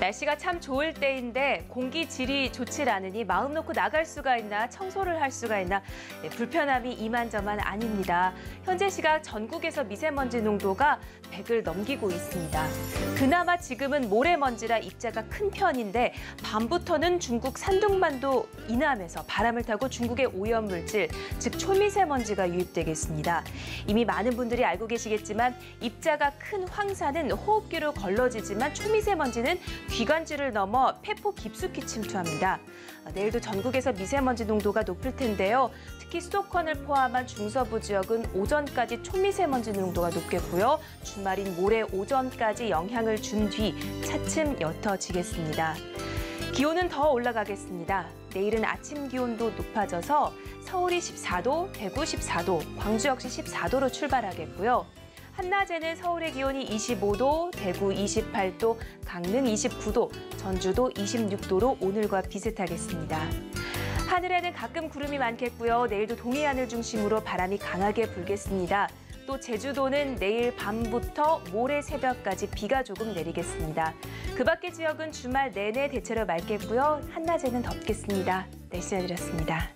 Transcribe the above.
날씨가 참 좋을 때인데 공기 질이 좋질 않으니 마음 놓고 나갈 수가 있나 청소를 할 수가 있나 예, 불편함이 이만저만 아닙니다. 현재 시각 전국에서 미세먼지 농도가 100을 넘기고 있습니다. 그나마 지금은 모래먼지라 입자가 큰 편인데 밤부터는 중국 산둥반도 이남에서 바람을 타고 중국의 오염물질, 즉 초미세먼지가 유입되겠습니다. 이미 많은 분들이 알고 계시겠지만 입자가 큰 황사는 호흡기로 걸러지지만 초미세먼지는 귀관줄을 넘어 폐포 깊숙이 침투합니다. 어, 내일도 전국에서 미세먼지 농도가 높을 텐데요. 특히 수도권을 포함한 중서부 지역은 오전까지 초미세먼지 농도가 높겠고요. 주말인 모레 오전까지 영향을 준 뒤 차츰 옅어지겠습니다. 기온은 더 올라가겠습니다. 내일은 아침 기온도 높아져서 서울이 14도, 대구 14도, 광주 역시 14도로 출발하겠고요. 한낮에는 서울의 기온이 25도, 대구 28도, 강릉 29도, 전주도 26도로 오늘과 비슷하겠습니다. 하늘에는 가끔 구름이 많겠고요. 내일도 동해안을 중심으로 바람이 강하게 불겠습니다. 또 제주도는 내일 밤부터 모레 새벽까지 비가 조금 내리겠습니다. 그 밖의 지역은 주말 내내 대체로 맑겠고요. 한낮에는 덥겠습니다. 날씨 알려드렸습니다.